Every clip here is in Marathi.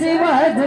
शिवाजी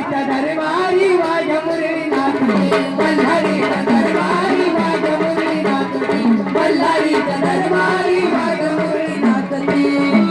पंढरीच्या दरबारी वाजा मुरळी नाचली पंढरीच्या दरबारी वाजा मुरळी नाचली पंढरीच्या दरबारी वाजा मुरळी नाचली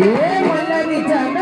Yeah, one, let.